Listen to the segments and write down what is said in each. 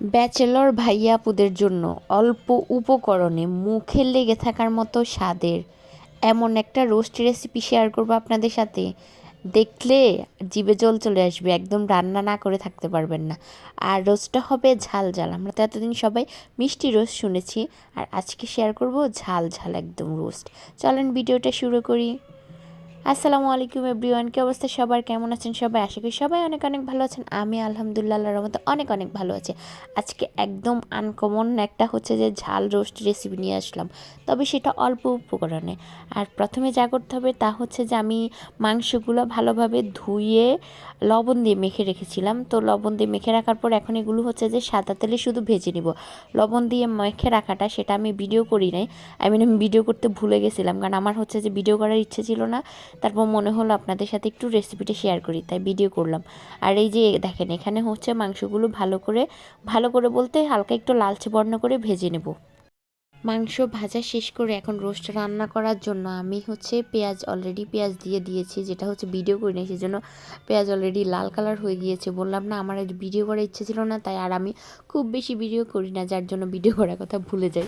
Bachelor ভাইয়াপুদের জন্য অল্প উপকরণে মুখে লেগে থাকার মতো স্বাদের এমন একটা রোস্ট রেসিপি শেয়ার করব আপনাদের সাথে। দেখলে জিভে জল চলে আসবে, একদম রান্না না করে থাকতে পারবেন না। আর রোস্টটা হবে ঝাল ঝাল। আমরা তো এতদিন সবাই মিষ্টি রোস্ট শুনেছি, আর আজকে শেয়ার করব ঝাল ঝাল একদম রোস্ট। চলেন ভিডিওটা শুরু করি। আসসালামু আলাইকুম এভরিওয়ান, কি অবস্থা সবার? কেমন আছেন সবাই? আশা করি সবাই অনেক অনেক ভালো আছেন। আমি আলহামদুলিল্লাহ রহমতে অনেক অনেক ভালো আছি। আজকে একদম আনকমন একটা হচ্ছে যে ঝাল রোস্ট রেসিপি নিয়ে আসলাম। তবে সেটা অল্প উপকরণে। আর প্রথমে যা করতে হবে তা হচ্ছে যে আমি মাংসগুলো ভালোভাবে ধুয়ে লবণ দিয়ে মেখে রেখেছিলাম। তো লবণ দিয়ে মেখে রাখার পর এখন এগুলো হচ্ছে যে সাদা তেলে শুধু ভেজে নিব। লবণ দিয়ে মেখে রাখাটা সেটা আমি ভিডিও করি নাই। আই মিন আমি ভিডিও করতে ভুলে গেছিলাম। কারণ আমার হচ্ছে যে ভিডিও করার ইচ্ছে ছিল না। তারপর মনে হলো আপনাদের সাথে একটু রেসিপিটা শেয়ার করি, তাই ভিডিও করলাম। আর এই যে দেখেন, এখানে হচ্ছে মাংসগুলো ভালো করে ভালো করে বলতে হালকা একটু লালচে বর্ণ করে ভেজে নেব। মাংস ভাজা শেষ করে এখন রোস্ট রান্না করার জন্য আমি হচ্ছে পেঁয়াজ অলরেডি পেঁয়াজ দিয়ে দিয়েছি, যেটা হচ্ছে ভিডিও করি নাই, সেজন্য পেঁয়াজ অলরেডি লাল কালার হয়ে গিয়েছে। বললাম না, আমার ভিডিও করার ইচ্ছে ছিল না, তাই আর আমি খুব বেশি ভিডিও করি না, যার জন্য ভিডিও করার কথা ভুলে যাই।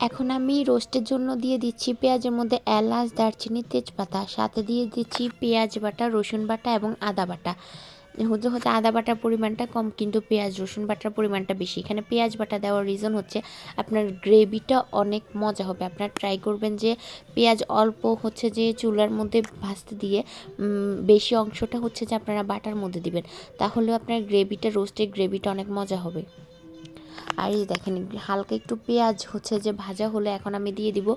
এখন আমি রোস্টের জন্য দিয়ে দিচ্ছি পেঁয়াজের মধ্যে এলাচ, দারচিনি, তেজপাতা, সাথে দিয়ে দিচ্ছি পেঁয়াজ বাটা, রসুন বাটা এবং আদা বাটা। হচ্ছে হচ্ছে আদা বাটার পরিমাণটা কম, কিন্তু পেঁয়াজ, রসুন বাটার পরিমাণটা বেশি। এখানে পেঁয়াজ বাটা দেওয়ার রিজন হচ্ছে আপনার গ্রেভিটা অনেক মজা হবে। আপনার ট্রাই করবেন যে পেঁয়াজ অল্প হচ্ছে যে চুলার মধ্যে ভাজতে দিয়ে বেশি অংশটা হচ্ছে যে আপনারা বাটার মধ্যে দিবেন। তাহলে আপনার গ্রেভিটা, রোস্টের গ্রেভিটা অনেক মজা হবে। আর এই দেখেন, হালকা একটু পেঁয়াজ হচ্ছে যে ভাজা হলে এখন আমি দিয়ে দিব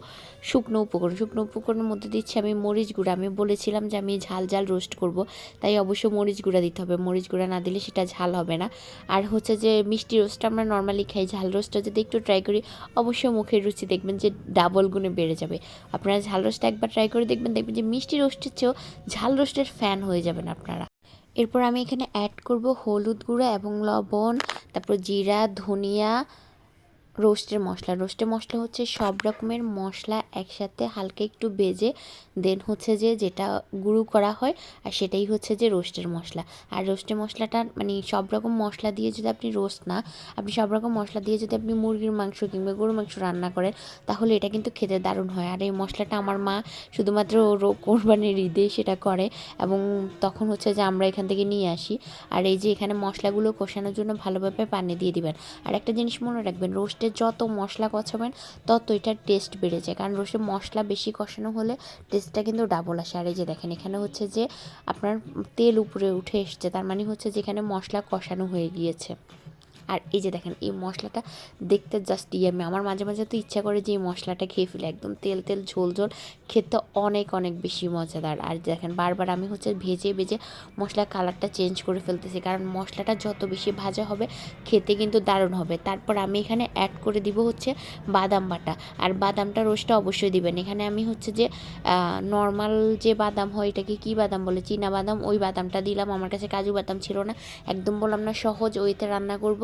শুকনো উপকরণ। শুকনো উপকরণের মধ্যে দিচ্ছি আমি মরিচ গুঁড়া। আমি বলেছিলাম যে আমি ঝাল ঝাল রোস্ট করব, তাই অবশ্য মরিচ গুঁড়া দিতে হবে। মরিচ গুঁড়া না দিলে সেটা ঝাল হবে না। আর হচ্ছে যে মিষ্টি রোস্টটা আমরা নর্মালি খাই। ঝাল রোস্টটা যদি একটু ট্রাই করি অবশ্যই মুখের রুচি দেখবেন যে ডাবল গুণে বেড়ে যাবে। আপনারা ঝাল রোস্টটা একবার ট্রাই করে দেখবেন দেখবেন যে মিষ্টি রোস্টের চেয়েও ঝাল রোস্টের ফ্যান হয়ে যাবেন আপনারা। এরপর আমি এখানে অ্যাড করব হলুদ গুঁড়ো এবং লবণ তারপর জিরা ধনিয়া রোস্টের মশলা। রোস্টের মশলা হচ্ছে সব রকমের মশলা একসাথে হালকা একটু বেজে দেন হচ্ছে যে যেটা গুঁড়ো করা হয় আর সেটাই হচ্ছে যে রোস্টের মশলা। আর রোস্টের মশলাটা মানে সব রকম মশলা দিয়ে যদি আপনি রোস্ট না, আপনি সব রকম মশলা দিয়ে যদি আপনি মুরগির মাংস কিংবা গরুর মাংস রান্না করেন, তাহলে এটা কিন্তু খেতে দারুণ হয়। আর এই মশলাটা আমার মা শুধুমাত্র কোরবানির ঈদে সেটা করে এবং তখন হচ্ছে যে আমরা এখান থেকে নিয়ে আসি। আর এই যে এখানে মশলাগুলো কষানোর জন্য ভালোভাবে পানি দিয়ে দিবেন। আর একটা জিনিস মনে রাখবেন রোস্ট রোস্টে যত মশলা কষাবেন, তত এটার টেস্ট বেড়ে যায়। কারণ রোস্টে মশলা বেশি কষানো হলে টেস্টটা কিন্তু ডাবল আসে। আর এই যে দেখেন, এখানে হচ্ছে যে আপনার তেল উপরে উঠে এসছে। তার মানে হচ্ছে যে এখানে মশলা কষানো হয়ে গিয়েছে। আর এই যে দেখেন, এই মশলাটা দেখতে জাস্ট ইয়ামি আমার মাঝে মাঝে তো ইচ্ছা করে যে এই মশলাটা খেয়ে ফেলে, একদম তেল তেল ঝোল ঝোল, খেতে অনেক অনেক বেশি মজাদার। আর দেখেন, বারবার আমি হচ্ছে ভেজে ভেজে মশলার কালারটা চেঞ্জ করে ফেলতেছি, কারণ মশলাটা যত বেশি ভাজা হবে, খেতে কিন্তু দারুণ হবে। তারপর আমি এখানে অ্যাড করে দিব হচ্ছে বাদাম বাটা। আর বাদামটা রোস্টটা অবশ্যই দিবেন। এখানে আমি হচ্ছে যে নর্মাল যে বাদাম হয়, এটাকে কী বাদাম বলে? চীনা বাদাম, ওই বাদামটা দিলাম। আমার কাছে কাজু বাদাম ছিল না। একদম বললাম না, সহজ ওইতে রান্না করব।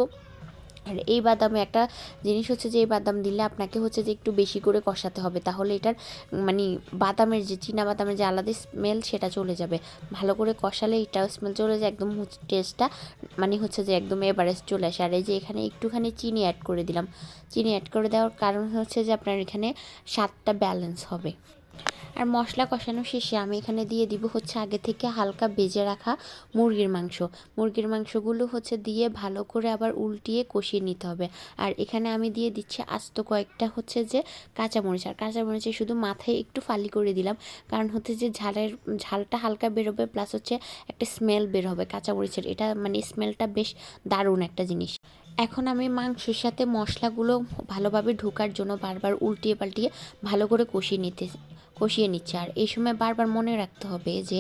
আর এই বাদামে একটা জিনিস হচ্ছে যে, এই বাদাম দিলে আপনাকে হচ্ছে যে একটু বেশি করে কষাতে হবে। তাহলে এটার মানে বাদামের যে, চীনা বাদামের যে আলাদা স্মেল সেটা চলে যাবে। ভালো করে কষালে এটাও স্মেল চলে যায়, একদম টেস্টটা মানে হচ্ছে যে একদম এভারেস্ট চলে আসে। আর এই যে, এখানে একটুখানি চিনি অ্যাড করে দিলাম। চিনি অ্যাড করে দেওয়ার কারণ হচ্ছে যে, আপনার এখানে স্বাদটা ব্যালেন্স হবে। আর মশলা কষানো শেষে আমি এখানে দিয়ে দিব হচ্ছে আগে থেকে হালকা বেজে রাখা মুরগির মাংস। মুরগির মাংসগুলো হচ্ছে দিয়ে ভালো করে আবার উল্টিয়ে কষিয়ে নিতে হবে। আর এখানে আমি দিয়ে দিচ্ছি আস্ত কয়েকটা হচ্ছে যে কাঁচামরিচ। আর কাঁচামরিচে শুধু মাথায় একটু ফালি করে দিলাম। কারণ হচ্ছে যে ঝালের, ঝালটা হালকা বেরোবে প্লাস হচ্ছে একটা স্মেল বের হবে কাঁচামরিচের। এটা মানে স্মেলটা বেশ দারুণ একটা জিনিস। এখন আমি মাংসের সাথে মশলাগুলো ভালোভাবে ঢোকার জন্য বারবার উল্টিয়ে পাল্টিয়ে ভালো করে কষিয়ে নিতে কষিয়ে নিচ্ছে। আর এই সময় বারবার মনে রাখতে হবে যে,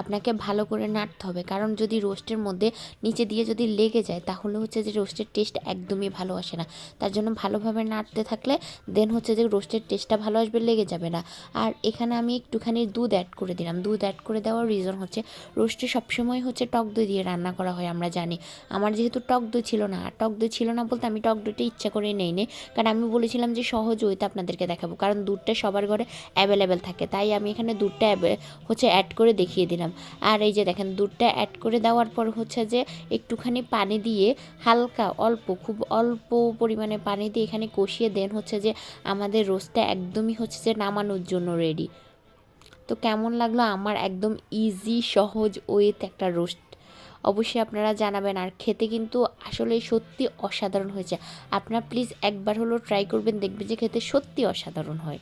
আপনাকে ভালো করে নাড়তে হবে। কারণ যদি রোস্টের মধ্যে নিচে দিয়ে যদি লেগে যায়, তাহলে হচ্ছে যে রোস্টের টেস্ট একদমই ভালো আসে না। তার জন্য ভালোভাবে নাড়তে থাকলে দেন হচ্ছে যে রোস্টের টেস্টটা ভালো আসবে, লেগে যাবে না। আর এখানে আমি একটুখানি দুধ অ্যাড করে দিলাম। দুধ অ্যাড করে দেওয়ার রিজন হচ্ছে, রোস্টে সবসময় হচ্ছে টক দই দিয়ে রান্না করা হয়, আমরা জানি। আমার যেহেতু টক দই ছিল না, আর টক দই ছিল না বলতে আমি টক দইটা ইচ্ছা করে নেই নে কারণ আমি বলেছিলাম যে সহজ ওইটা আপনাদেরকে দেখাবো। কারণ দুধটা সবার ঘরে অ্যাভেলেবেল থাকে, তাই আমি এখানে দুধটা হচ্ছে অ্যাড করে দেখিয়ে দিলাম। আর এই যে দেখেন, দুধটা অ্যাড করে দেওয়ার পর হচ্ছে যে একটুখানি পানি দিয়ে হালকা অল্প, খুব অল্প পরিমাণে পানি দিয়ে এখানে কষিয়ে দেন হচ্ছে যে আমাদের রোস্টটা একদমই হচ্ছে যে নামানোর জন্য রেডি তো কেমন লাগল আমার একদম ইজি সহজ ওয়েতে একটা রোস্ট অবশ্যই আপনারা জানাবেন। আর খেতে কিন্তু আসলে সত্যি অসাধারণ হয়েছে। আপনারা প্লিজ একবার হলো ট্রাই করবেন, দেখবেন যে খেতে সত্যি অসাধারণ হয়।